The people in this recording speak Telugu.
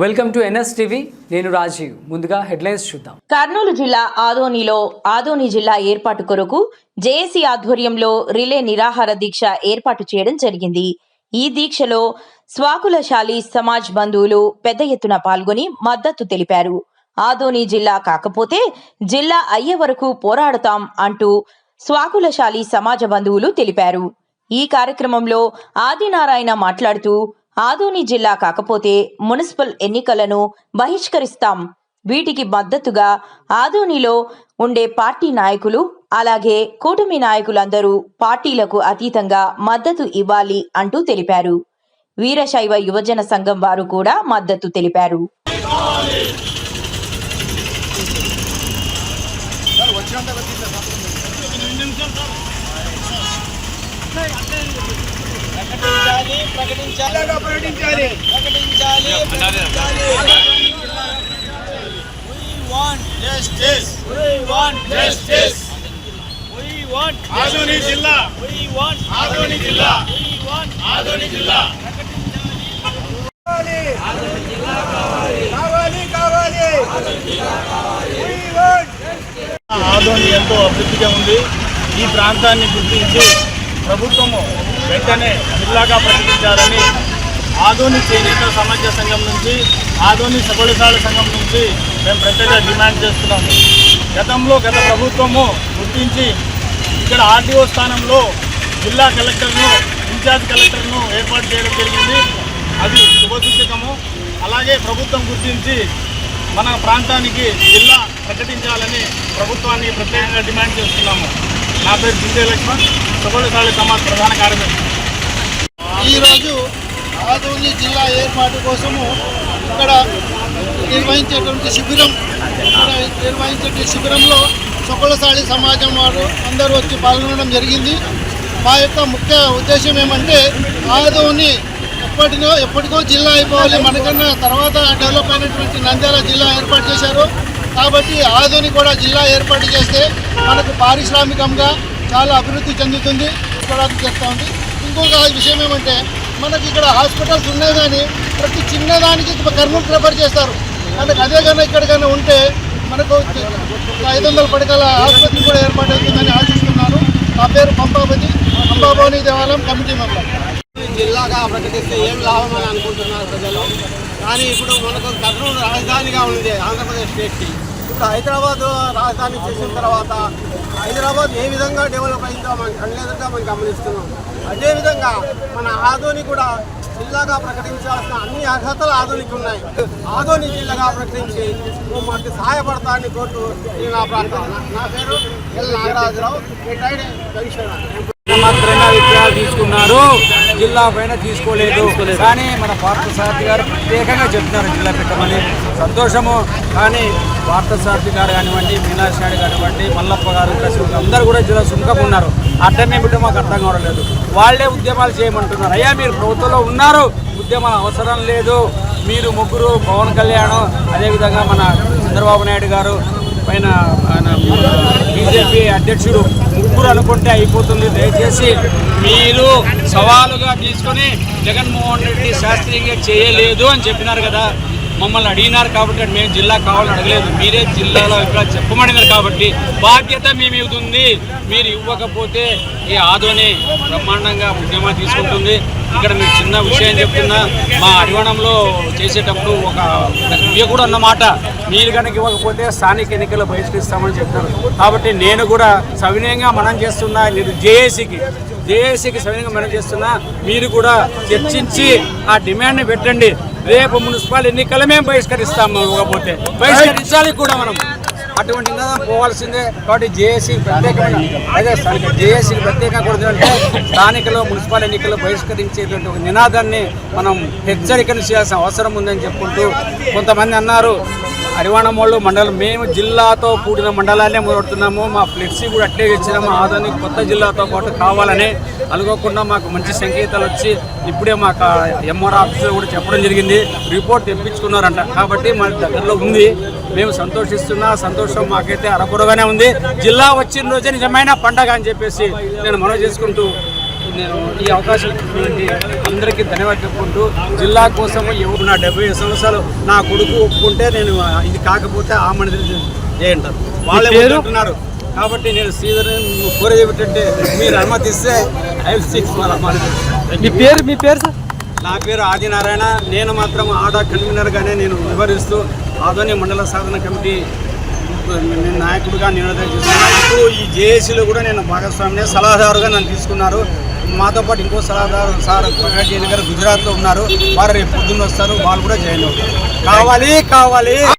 వెల్కమ్ టు ఎన్ఎస్ టీవీ నేను రాజీవ్. ముందుగా హెడ్లైన్స్ చూద్దాం. కర్నూలు జిల్లా ఆదోనిలో ఆదోని జిల్లా ఏర్పాటు కొరకు జేఏసీ ఆధ్వర్యంలో రిలే నిరాహార దీక్ష ఏర్పాటు చేయడం జరిగింది. ఈ దీక్షలో స్వాకులశాలి సమాజ్ బంధువులు పెద్ద ఎత్తున పాల్గొని మద్దతు తెలిపారు. ఆదోని జిల్లా కాకపోతే జిల్లా అయ్యే వరకు పోరాడతాం అంటూ స్వాకులశాలి సమాజ బంధువులు తెలిపారు. ఈ కార్యక్రమంలో ఆదినారాయణ మాట్లాడుతూ ఆదోని జిల్లా కాకపోతే మున్సిపల్ ఎన్నికలను బహిష్కరిస్తాం. వీటికి మద్దతుగా ఆదోనిలో ఉండే పార్టీ నాయకులు అలాగే కూటమి నాయకులందరూ పార్టీలకు అతీతంగా మద్దతు ఇవ్వాలి అంటూ తెలిపారు. వీరశైవ యువజన సంఘం వారు కూడా మద్దతు తెలిపారు. ప్రకటించాలి ప్రకటించాలి. ప్రకటించాలి. ప్రకటించాలి. We want justice. We want justice. We want Adoni జిల్లా. We want ఆదోని జిల్లా. We want ఆదోని జిల్లా. కావాలి. కావాలి. We want ఆదోని ఎంతో అభివృద్ధిగా ఉంది. ఈ ప్రాంతాన్ని గుర్తించి ప్రభుత్వము వెంటనే జిల్లాగా ప్రకటించారని ఆధోని చేనేత సమాజ సంఘం నుంచి ఆధోని సబలిసాల సంఘం నుంచి మేము ప్రత్యేక డిమాండ్ చేస్తున్నాము. గతంలో గత ప్రభుత్వము గుర్తించి ఇక్కడ ఆర్టీఓ స్థానంలో జిల్లా కలెక్టర్ను ఇన్ఛార్జ్ కలెక్టర్ను ఏర్పాటు చేయడం జరిగింది. అది శుభసూచకము. అలాగే ప్రభుత్వం గుర్తించి మన ప్రాంతానికి జిల్లా ప్రకటించాలని ప్రభుత్వాన్ని ప్రత్యేకంగా డిమాండ్ చేస్తున్నాము. నా పేరు జిందే లక్ష్మణ్. సుగోళశాలి సమాజ్ ప్రధాన కార్యదర్శి. ఈరోజు ఆదోని జిల్లా ఏర్పాటు కోసము ఇక్కడ నిర్వహించేటువంటి శిబిరం నిర్వహించే శిబిరంలో చొక్కలసాడి సమాజం వారు అందరూ వచ్చి పాల్గొనడం జరిగింది. మా యొక్క ముఖ్య ఉద్దేశం ఏమంటే ఆదోని ఎప్పటికో ఎప్పటికో జిల్లా అయిపోవాలి. మనకన్నా తర్వాత డెవలప్ అయినటువంటి నంద్యాల జిల్లా ఏర్పాటు చేశారు. కాబట్టి ఆదోని కూడా జిల్లా ఏర్పాటు చేస్తే మనకు పారిశ్రామికంగా చాలా అభివృద్ధి చెందుతుంది కూడా చెప్తా ఉంది. ఇంకొక విషయం ఏమంటే మనకి ఇక్కడ హాస్పిటల్స్ ఉన్నాయి కానీ ప్రతి చిన్నదానికి కర్నూలు ప్రిఫర్ చేస్తారు. మనకు అదే కన్నా ఇక్కడ కన్నా ఉంటే మనకు ఐదు వందల పడకల ఆసుపత్రి కూడా ఏర్పాటు అవుతుందని ఆశిస్తున్నాను. నా పేరు పంపాపతి పంపాభవని దేవాలయం కమిటీ మెంబర్. జిల్లాగా ప్రకటిస్తే ఏం లాభం అని అనుకుంటున్నారు ప్రజలు? కానీ ఇప్పుడు మనకు కర్నూలు రాజధానిగా ఉంది ఆంధ్రప్రదేశ్ స్టేట్కి. ఇప్పుడు హైదరాబాద్ రాజధాని చేసిన తర్వాత హైదరాబాద్ ఏ విధంగా డెవలప్ అయిందో మనం కళ్ళెదురుగా మనం గమనిస్తున్నాం. అదేవిధంగా మన ఆధోని కూడా జిల్లాగా ప్రకటించాల్సిన అన్ని అర్హతలు ఆధునికి ఉన్నాయి. ఆదోని జిల్లాగా ప్రకటించి నువ్వు మాకు సహాయపడతా అని కోర్టు నా ప్రాంతం నా- పేరు ఎల్ నాగరాజరావు రిటైర్డ్ పెన్షనర్ మాత్రమే అభిప్రాయాలు తీసుకున్నారు. జిల్లా పైన తీసుకోలేదు. కానీ మన పార్థ సారథి గారు ప్రత్యేకంగా చెప్తున్నారు జిల్లా పెట్టమని. సంతోషము. కానీ పార్థ సారథి గారు కానివ్వండి మీనాక్షి నాయుడు కానివ్వండి మల్లప్ప గారు అందరూ కూడా జిల్లా సుముఖంగా ఉన్నారు. అడ్డం ఏమిటో మాకు అర్థం కావడం లేదు. వాళ్ళే ఉద్యమాలు చేయమంటున్నారు. అయ్యా మీరు ప్రభుత్వంలో ఉన్నారు. ఉద్యమాలు అవసరం లేదు. మీరు ముగ్గురు పవన్ కళ్యాణ్ అదేవిధంగా మన చంద్రబాబు నాయుడు గారు పైన బీజేపీ అధ్యక్షుడు ముగ్గురు అనుకుంటే అయిపోతుంది. దయచేసి మీరు సవాలుగా తీసుకొని జగన్మోహన్ రెడ్డి శాస్త్రీయంగా చేయలేదు అని చెప్పినారు కదా మమ్మల్ని అడిగినారు కాబట్టి మేము జిల్లా కావాలని అడగలేదు. మీరే జిల్లాలో ఇక్కడ చెప్పమడినారు కాబట్టి బాధ్యత మీ మీద ఉంది. మీరు ఇవ్వకపోతే ఈ ఆదోని బ్రహ్మాండంగా ఉద్యమం తీసుకుంటుంది. ఇక్కడ మీకు చిన్న విషయం చెప్తున్నా మా అడివణంలో చేసేటప్పుడు ఒక ఇవి కూడా అన్నమాట మీరు కనుక ఇవ్వకపోతే స్థానిక ఎన్నికలు బహిష్కరిస్తామని చెప్తున్నారు కాబట్టి నేను కూడా సవినయంగా మనం చేస్తున్నా నేను జేఏసీకి జేఏసీకి సవినయంగా మనం చేస్తున్నా మీరు కూడా చర్చించి ఆ డిమాండ్ని పెట్టండి. రేపు మున్సిపల్ ఎన్నికలు మేము బహిష్కరిస్తాము ఇవ్వకపోతే. బహిష్కరించాలి కూడా మనం. అటువంటి నినాదం పోవాల్సిందే. కాబట్టి జేఏసీ ప్రత్యేకమైన అదే స్థానిక జేఏసీకి ప్రత్యేకంగా కూడా స్థానికలో మున్సిపల్ ఎన్నికలు బహిష్కరించేటువంటి ఒక నినాదాన్ని మనం హెచ్చరికను చేయాల్సిన అవసరం ఉందని చెప్పుకుంటూ కొంతమంది అన్నారు. హరివాణమోళ్ళు మండలం మేము జిల్లాతో కూడిన మండలాన్నే మొదలుతున్నాము మా ఫ్లెక్సీ కూడా అట్లే ఇచ్చినాము ఆదానికి కొత్త జిల్లాతో పాటు కావాలని అనుకోకుండా మాకు మంచి సంకేతాలు వచ్చి ఇప్పుడే మాకు ఎంఆర్ ఆఫీసులో కూడా చెప్పడం జరిగింది. రిపోర్ట్ తెప్పించుకున్నారంట. కాబట్టి మన దగ్గరలో ఉంది. మేము సంతోషిస్తున్నా సంతోషం మాకైతే అరకొరగానే ఉంది. జిల్లా వచ్చిన రోజే నిజమైన పండగ అని చెప్పేసి నేను మనవి చేసుకుంటూ నేను ఈ అవకాశం ఇచ్చినటువంటి అందరికీ ధన్యవాదాలు చెప్పుకుంటూ జిల్లా కోసం ఎవరు నా డెబ్బై సంవత్సరాలు నా కొడుకు ఒప్పుకుంటే నేను ఇది కాకపోతే ఆ మనిషి చేయంటారు వాళ్ళే అంటున్నారు కాబట్టి నేను శ్రీధర్ కోరేది ఏమిటంటే మీరు అనుమతిస్తే ఐ సిక్స్ మీ పేరు మీ పేరు సార్? నా పేరు ఆదినారాయణ. నేను మాత్రం ఆడా కన్వీనర్గానే నేను వివరిస్తూ ఆదోని మండల సాధన కమిటీ నేను నాయకుడిగా నిర్ణయం చేస్తున్నాను. ఇప్పుడు ఈ జేఏసీలో కూడా నేను భాగస్వామిని సలహాదారుగా నన్ను తీసుకున్నారు. మాతో పాటు ఇంకో సలహాదారు సార్ ప్రకాష్ గారు గుజరాత్లో ఉన్నారు. వారు రేపు పొద్దున్న వస్తారు. వాళ్ళు కూడా జాయిన్ అవుతారు. కావాలి కావాలి.